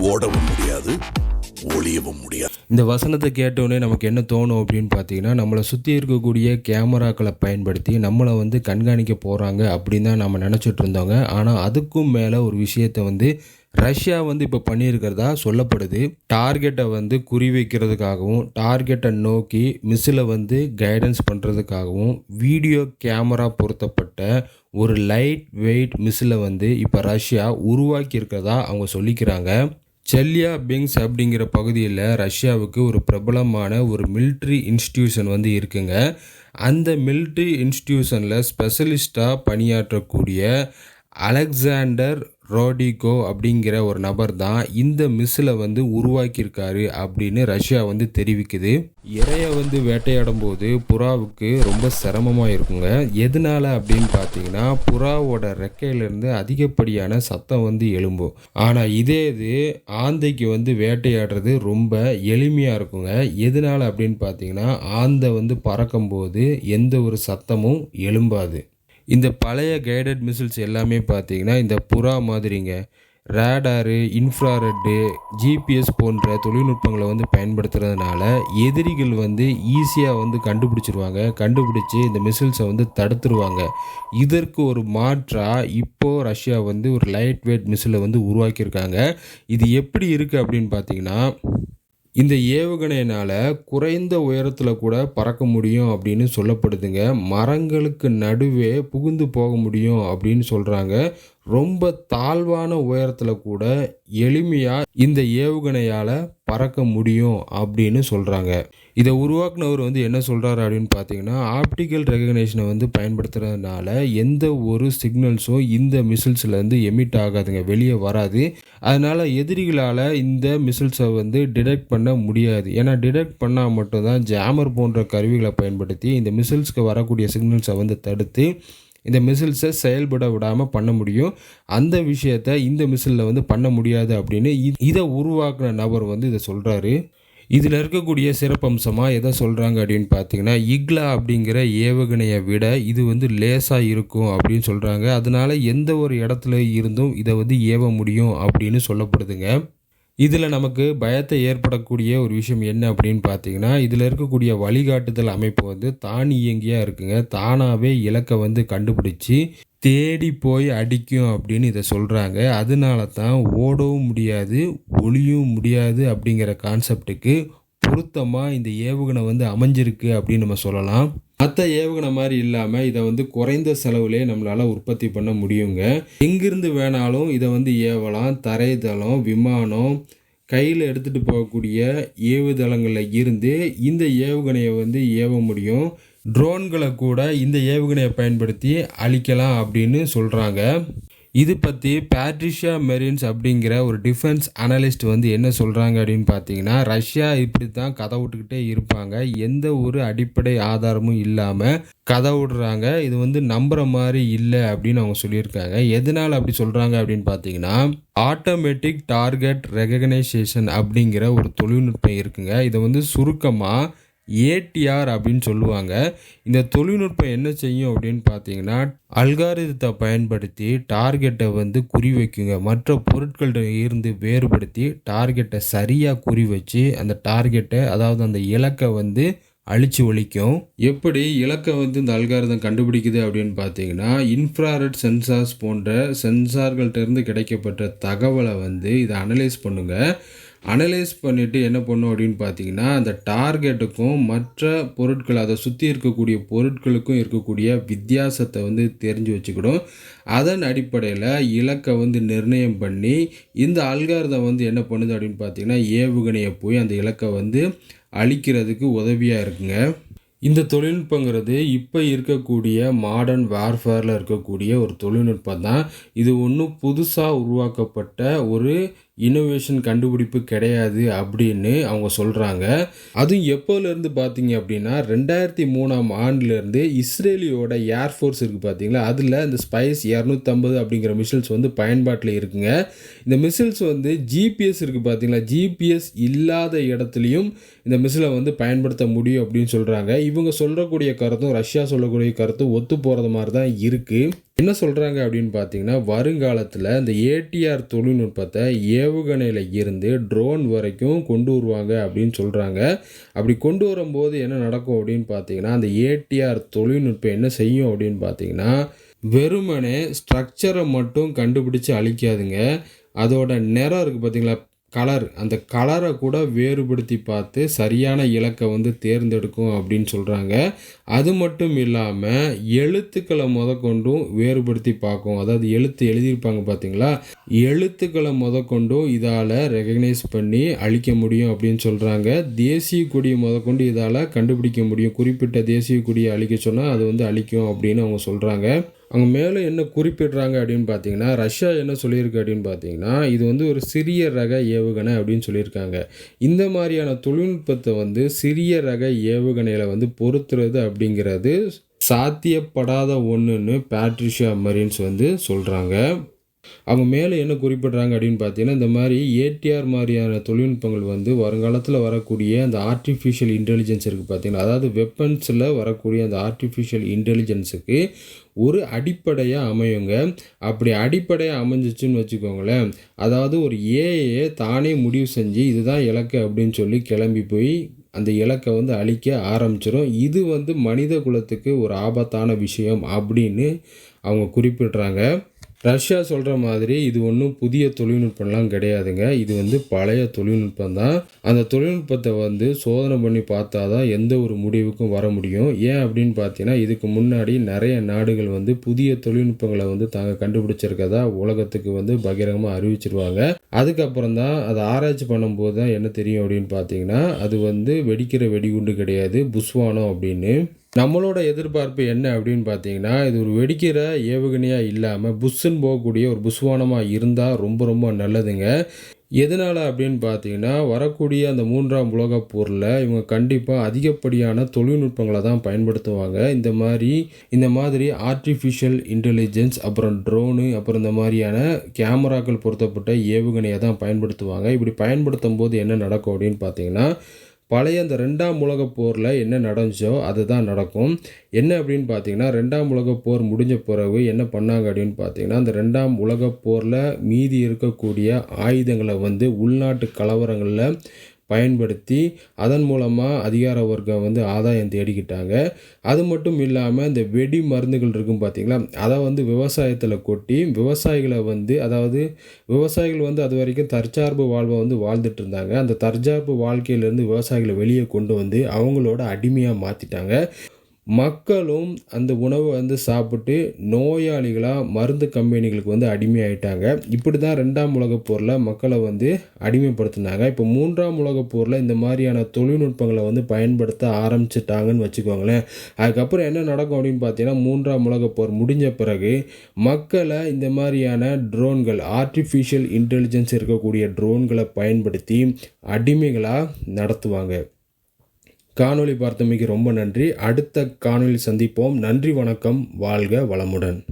ஓடவும் முடியாது ஒளியவும் முடியாது. இந்த வசனத்தை கேட்டோடனே நமக்கு என்ன தோணும் அப்படின்னு பார்த்தீங்கன்னா நம்மளை சுற்றி இருக்கக்கூடிய கேமராக்களை பயன்படுத்தி நம்மளை வந்து கண்காணிக்க போகிறாங்க அப்படின்னு தான் நம்ம நினச்சிட்டு இருந்தோங்க. ஆனால் அதுக்கும் மேலே ஒரு விஷயத்தை வந்து ரஷ்யா வந்து இப்போ பண்ணியிருக்கிறதா சொல்லப்படுது. டார்கெட்டை வந்து குறி வைக்கிறதுக்காகவும் டார்கெட்டை நோக்கி மிஸ்ஸில் வந்து கைடன்ஸ் பண்ணுறதுக்காகவும் வீடியோ கேமரா பொருத்தப்பட்ட ஒரு லைட் வெயிட் மிஸ்ஸில் வந்து இப்போ ரஷ்யா உருவாக்கி இருக்கிறதா அவங்க சொல்லிக்கிறாங்க. செல்யா பிங்ஸ் அப்படிங்கிற பகுதியில் ரஷ்யாவுக்கு ஒரு பிரபலமான ஒரு மில்ட்ரி இன்ஸ்டிடியூஷன் வந்து இருக்குங்க. அந்த மில்ட்ரி இன்ஸ்டிடியூஷனில் ஸ்பெஷலிஸ்ட்டாக பணியாற்றக்கூடிய அலெக்சாண்டர் ரோடிகோ அப்படிங்கிற ஒரு நபர் தான் இந்த மிஸ்ஸில் வந்து உருவாக்கியிருக்காரு அப்படின்னு ரஷ்யா வந்து தெரிவிக்குது. இறையை வந்து வேட்டையாடும் போது புறாவுக்கு ரொம்ப சிரமமாக இருக்குங்க. எதனால அப்படின்னு பார்த்தீங்கன்னா புறாவோட ரெக்கையிலேருந்து அதிகப்படியான சத்தம் வந்து எழும்பும். ஆனால் இதே இது ஆந்தைக்கு வந்து வேட்டையாடுறது ரொம்ப எளிமையாக இருக்குங்க. எதனால அப்படின்னு பார்த்தீங்கன்னா ஆந்தை வந்து பறக்கும்போது எந்த ஒரு சத்தமும் எழும்பாது. இந்த பழைய கைடட் மிசில்ஸ் எல்லாமே பார்த்தீங்கன்னா இந்த புறா மாதிரிங்க ரேடாரு இன்ஃப்ராரெட்டு ஜிபிஎஸ் போன்ற தொழில்நுட்பங்களை வந்து பயன்படுத்துறதுனால எதிரிகள் வந்து ஈஸியாக வந்து கண்டுபிடிச்சிருவாங்க. கண்டுபிடிச்சி இந்த மிசில்ஸை வந்து தடுத்துருவாங்க. இதற்கு ஒரு மாற்றாக இப்போது ரஷ்யா வந்து ஒரு லைட் வெயிட் மிசிலை வந்து உருவாக்கியிருக்காங்க. இது எப்படி இருக்குது அப்படின்னு பார்த்தீங்கன்னா இந்த ஏவுகணையினால் குறைந்த உயரத்தில் கூட பறக்க முடியும் அப்படின்னு சொல்லப்படுதுங்க. மரங்களுக்கு நடுவே புகுந்து போக முடியும் அப்படின்னு சொல்கிறாங்க ரொம்ப தாழ்வான உயரத்தில் கூட எளிமையாக இந்த ஏவுகணையால் பறக்க முடியும் அப்படின்னு சொல்கிறாங்க இதை உருவாக்குனவர் வந்து என்ன சொல்கிறாரு அப்படின்னு பார்த்தீங்கன்னா ஆப்டிக்கல் ரெகக்னேஷனை வந்து பயன்படுத்துறதுனால எந்த ஒரு சிக்னல்ஸும் இந்த மிசில்ஸ்லேருந்து எமிட் ஆகாதுங்க. வெளியே வராது. அதனால் எதிரிகளால் இந்த மிசில்ஸை வந்து டிடெக்ட் பண்ண முடியாது. ஏன்னா டிடெக்ட் பண்ணால் மட்டும்தான் ஜாமர் போன்ற கருவிகளை பயன்படுத்தி இந்த மிசில்ஸ்க்கு வரக்கூடிய சிக்னல்ஸை வந்து தடுத்து இந்த மிசில்ஸை செயல்பட விடாமல் பண்ண முடியும். அந்த விஷயத்த இந்த மிசிலில் வந்து பண்ண முடியாது அப்படின்னு இதை உருவாக்குன நபர் வந்து இதை சொல்கிறாரு இதில் இருக்கக்கூடிய சிறப்பம்சமாக எதை சொல்கிறாங்க அப்படின்னு பார்த்தீங்கன்னா இக்லா அப்படிங்கிற ஏவுகணையை விட இது வந்து லேசாக இருக்கும் அப்படின்னு சொல்கிறாங்க அதனால எந்த ஒரு இடத்துல இருந்தும் இதை வந்து ஏவ முடியும் அப்படின்னு சொல்லப்படுதுங்க. இதில் நமக்கு பயத்தை ஏற்படக்கூடிய ஒரு விஷயம் என்ன அப்படின்னு பார்த்தீங்கன்னா இதில் இருக்கக்கூடிய வழிகாட்டுதல் அமைப்பு வந்து தானியங்கியாக இருக்குங்க. தானாகவே இலக்கை வந்து கண்டுபிடிச்சி தேடி போய் அடிக்கும் அப்படின்னு இதை சொல்கிறாங்க அதனால தான் ஓடவும் முடியாது ஒளியும் முடியாது அப்படிங்கிற கான்செப்டுக்கு பொருத்தமாக இந்த ஏவுகணை வந்து அமைஞ்சிருக்கு அப்படின்னு நம்ம சொல்லலாம். மற்ற ஏவுகணை மாதிரி இல்லாமல் இதை வந்து குறைந்த செலவுலேயே நம்மளால் உற்பத்தி பண்ண முடியுங்க. எங்கிருந்து வேணாலும் இதை வந்து ஏவலாம் தரைதளம் விமானம் கையில் எடுத்துகிட்டு போகக்கூடிய ஏவுதளங்களில் இருந்து இந்த ஏவுகணையை வந்து ஏவ முடியும். ட்ரோன்களை கூட இந்த ஏவுகணையை பயன்படுத்தி அழிக்கலாம் அப்படின்னு சொல்கிறாங்க இது பற்றி பேட்ரிஷியா மெரின்ஸ் அப்படிங்கிற ஒரு டிஃபென்ஸ் அனலிஸ்ட் வந்து என்ன சொல்கிறாங்க அப்படின்னு பார்த்தீங்கன்னா ரஷ்யா இப்படி தான் கதை விட்டுக்கிட்டே இருப்பாங்க. எந்த ஒரு அடிப்படை ஆதாரமும் இல்லாமல் கதை விடுறாங்க. இது வந்து நம்புகிற மாதிரி இல்லை அப்படின்னு அவங்க சொல்லியிருக்காங்க. எதனால் அப்படி சொல்கிறாங்க அப்படின்னு பார்த்தீங்கன்னா ஆட்டோமேட்டிக் டார்கெட் ரெகக்னைசேஷன் அப்படிங்கிற ஒரு தொழில்நுட்பம் இருக்குங்க. இதை வந்து சுருக்கமாக ஏடிஆர் அப்படின்னு சொல்லுவாங்க. இந்த தொழில்நுட்பம் என்ன செய்யும் அப்படின்னு பார்த்தீங்கன்னா அல்காரிதத்தை பயன்படுத்தி டார்கெட்டை வந்து குறி வைக்குங்க. மற்ற பொருட்கள்கிட்ட இருந்து வேறுபடுத்தி டார்கெட்டை சரியாக குறி வச்சு அந்த டார்கெட்டை அதாவது அந்த இலக்கை வந்து அழிச்சு ஒழிக்கும். எப்படி இலக்கை வந்து இந்த அல்காரிதம் கண்டுபிடிக்குது அப்படின்னு பார்த்தீங்கன்னா இன்ஃப்ராரெட் சென்சார்ஸ் போன்ற சென்சார்கள்ட்ட இருந்து கிடைக்கப்பட்ட தகவலை வந்து இதை அனலைஸ் பண்ணுங்கள் அனலைஸ் பண்ணிவிட்டு என்ன பண்ணும் அப்படின்னு பார்த்தீங்கன்னா அந்த டார்கெட்டுக்கும் மற்ற பொருட்கள் அதை சுற்றி இருக்கக்கூடிய பொருட்களுக்கும் இருக்கக்கூடிய வித்தியாசத்தை வந்து தெரிஞ்சு வச்சுக்கிடும். அதன் அடிப்படையில் இலக்கை வந்து நிர்ணயம் பண்ணி இந்த அல்காரதம் வந்து என்ன பண்ணுது அப்படின்னு பார்த்தீங்கன்னா ஏவுகணையை போய் அந்த இலக்கை வந்து அழிக்கிறதுக்கு உதவியாக இருக்குங்க. இந்த தொழில்நுட்பங்கிறது இப்போ இருக்கக்கூடிய மாடர்ன் வார்ஃபேரில் இருக்கக்கூடிய ஒரு தொழில்நுட்பம் தான். இது ஒன்றும் புதுசாக உருவாக்கப்பட்ட ஒரு இனோவேஷன் கண்டுபிடிப்பு கிடையாது அப்படின்னு அவங்க சொல்கிறாங்க அதுவும் எப்போலேருந்து பார்த்தீங்க அப்படின்னா ரெண்டாயிரத்தி மூணாம் ஆண்டுலேருந்து இஸ்ரேலியோட ஏர்ஃபோர்ஸ் இருக்குது பார்த்தீங்களா அதில் இந்த ஸ்பைஸ் இரநூத்தம்பது அப்படிங்கிற மிசில்ஸ் வந்து பயன்பாட்டில் இருக்குங்க. இந்த மிசில்ஸ் வந்து ஜிபிஎஸ் இருக்குது பார்த்தீங்களா ஜிபிஎஸ் இல்லாத இடத்துலையும் இந்த மிசிலை வந்து பயன்படுத்த முடியும் அப்படின்னு சொல்கிறாங்க இவங்க சொல்லக்கூடிய கருத்தும் ரஷ்யா சொல்லக்கூடிய கருத்தும் ஒத்து போகிறது மாதிரி தான் இருக்குது என்ன சொல்கிறாங்க அப்படின்னு பார்த்தீங்கன்னா வருங்காலத்தில் இந்த ஏடிஆர் தொழில்நுட்பத்தை ஏவுகணையில் இருந்து ட்ரோன் வரைக்கும் கொண்டு வருவாங்க அப்படின்னு சொல்கிறாங்க அப்படி கொண்டு வரும்போது என்ன நடக்கும் அப்படின்னு பார்த்தீங்கன்னா அந்த ஏடிஆர் தொழில்நுட்பம் என்ன செய்யும் அப்படின்னு பார்த்தீங்கன்னா வெறுமனே ஸ்ட்ரக்சரை மட்டும் கண்டுபிடிச்சு அழிக்காதுங்க. அதோட நிறம் இருக்குது பார்த்தீங்களா கலர். அந்த கலரை கூட வேறுபடுத்தி பார்த்து சரியான இலக்கை வந்து தேர்ந்தெடுக்கும் அப்படின்னு சொல்கிறாங்க அது மட்டும் இல்லாமல் எழுத்துக்களை முதற்கொண்டும் வேறுபடுத்தி பார்க்கும். அதாவது எழுத்து எழுதியிருப்பாங்க பார்த்தீங்களா எழுத்துக்களை முதற்கொண்டும் இதால் ரெகக்னைஸ் பண்ணி அழிக்க முடியும் அப்படின்னு சொல்கிறாங்க தேசிய கொடியை முதற்கொண்டு இதால் கண்டுபிடிக்க முடியும். குறிப்பிட்ட தேசிய கொடியை அழிக்க சொன்னால் அது வந்து அழிக்கும் அப்படின்னு அவங்க சொல்கிறாங்க அவங்க மேலே என்ன குறிப்பிடுறாங்க அப்படின்னு பார்த்தீங்கன்னா ரஷ்யா என்ன சொல்லியிருக்கு அப்படின்னு பார்த்தீங்கன்னா இது வந்து ஒரு சிறிய ரக ஏவுகணை அப்படின்னு சொல்லியிருக்காங்க. இந்த மாதிரியான தொழில்நுட்பத்தை வந்து சிறிய ரக ஏவுகணையில் வந்து பொருத்துறது அப்படிங்கிறது சாத்தியப்படாத ஒன்றுன்னு பேட்ரிஷியா மரீன்ஸ் வந்து சொல்கிறாங்க அவங்க மேலே என்ன குறிப்பிடுறாங்க அப்படின்னு பார்த்தீங்கன்னா இந்த மாதிரி ஏடிஆர் மாதிரியான தொழில்நுட்பங்கள் வந்து வருங்காலத்தில் வரக்கூடிய அந்த ஆர்டிஃபிஷியல் இன்டெலிஜென்ஸ் இருக்குது பார்த்தீங்கன்னா அதாவது வெப்பன்ஸில் வரக்கூடிய அந்த ஆர்டிஃபிஷியல் இன்டெலிஜென்ஸுக்கு ஒரு அடிப்படையாக அமையுங்க. அப்படி அடிப்படையாக அமைஞ்சிச்சுன்னு வச்சுக்கோங்களேன். அதாவது ஒரு ஏஐயை தானே முடிவு செஞ்சு இதுதான் இலக்கு அப்படின்னு சொல்லி கிளம்பி போய் அந்த இலக்கை வந்து அழிக்க ஆரம்பிச்சிடும் இது வந்து மனித குலத்துக்கு ஒரு ஆபத்தான விஷயம் அப்படின்னு அவங்க குறிப்பிடுறாங்க. ரஷ்யா சொல்கிற மாதிரி இது ஒன்றும் புதிய தொழில்நுட்பம்லாம் கிடையாதுங்க. இது வந்து பழைய தொழில்நுட்பம் தான். அந்த தொழில்நுட்பத்தை வந்து சோதனை பண்ணி பார்த்தா தான் எந்த ஒரு முடிவுக்கும் வர முடியும். ஏன் அப்படின்னு பார்த்தீங்கன்னா இதுக்கு முன்னாடி நிறைய நாடுகள் வந்து புதிய தொழில்நுட்பங்களை வந்து தாங்க கண்டுபிடிச்சிருக்கதா உலகத்துக்கு வந்து பகிரங்கமாக அறிவிச்சிருவாங்க. அதுக்கப்புறம் தான் அதை ஆராய்ச்சி பண்ணும்போது தான் என்ன தெரியும் அப்படின்னு பார்த்தீங்கன்னா அது வந்து வெடிக்கிற வெடிகுண்டு கிடையாது புஸ்வானம் அப்படின்னு. நம்மளோட எதிர்பார்ப்பு என்ன அப்படின்னு பார்த்தீங்கன்னா இது ஒரு வெடிக்கிற ஏவுகணையாக இல்லாமல் புஷ்ஷுன்னு போகக்கூடிய ஒரு புஷ்வானமாக இருந்தால் ரொம்ப ரொம்ப நல்லதுங்க. எதனால் அப்படின்னு பார்த்தீங்கன்னா வரக்கூடிய அந்த மூன்றாம் உலகப் போரில் இவங்க கண்டிப்பாக அதிகப்படியான தொழில்நுட்பங்களை தான் பயன்படுத்துவாங்க. இந்த மாதிரி இந்த மாதிரி ஆர்டிஃபிஷியல் இன்டெலிஜென்ஸ் அப்புறம் ட்ரோனு அப்புறம் இந்த மாதிரியான கேமராக்கள் பொருத்தப்பட்ட ஏவுகணையை தான் பயன்படுத்துவாங்க. இப்படி பயன்படுத்தும் போது என்ன நடக்கும் அப்படின்னு பார்த்தீங்கன்னா பழைய அந்த ரெண்டாம் உலகப் போரில் என்ன நடந்துச்சோ அதுதான் நடக்கும். என்ன அப்படின்னு பார்த்தீங்கன்னா ரெண்டாம் உலகப் போர் முடிஞ்ச பிறகு என்ன பண்ணாங்க அப்படின்னு பார்த்தீங்கன்னா அந்த ரெண்டாம் உலகப் போரில் மீதி இருக்கக்கூடிய ஆயுதங்களை வந்து உள்நாட்டு கலவரங்களில் பயன்படுத்தி அதன் மூலமாக அதிகார வர்க்கம் வந்து ஆதாயம் தேடிக்கிட்டாங்க. அது மட்டும் இல்லாமல் இந்த வெடி மருந்துகள் இருக்கும் பார்த்திங்களா அதை வந்து விவசாயத்தில் கொட்டி விவசாயிகளை வந்து அதாவது விவசாயிகள் வந்து அது வரைக்கும் தற்சார்பு வாழ்வை வந்து வாழ்ந்துட்டு இருந்தாங்க. அந்த தற்சார்பு வாழ்க்கையிலேருந்து விவசாயிகளை வெளியே கொண்டு வந்து அவங்களோட அடிமையாக மாற்றிட்டாங்க மக்களும் அந்த உணவை வந்து சாப்பிட்டு நோயாளிகளாக மருந்து கம்பெனிகளுக்கு வந்து அடிமையாயிட்டாங்க. இப்படி தான் ரெண்டாம் உலகப் போரில் மக்களை வந்து அடிமைப்படுத்தினாங்க. இப்போ மூன்றாம் உலகப் போரில் இந்த மாதிரியான தொழில்நுட்பங்களை வந்து பயன்படுத்த ஆரம்பிச்சிட்டாங்கன்னு வச்சுக்கோங்களேன். அதுக்கப்புறம் என்ன நடக்கும் அப்படின்னு பார்த்தீங்கன்னா மூன்றாம் உலகப் போர் முடிஞ்ச பிறகு மக்களை இந்த மாதிரியான ட்ரோன்கள் ஆர்டிஃபிஷியல் இன்டெலிஜென்ஸ் இருக்கக்கூடிய ட்ரோன்களை பயன்படுத்தி அடிமைகளாக நடத்துவாங்க. காணொளி பார்த்தமைக்கு ரொம்ப நன்றி. அடுத்த காணொளி சந்திப்போம். நன்றி வணக்கம். வாழ்க வளமுடன்.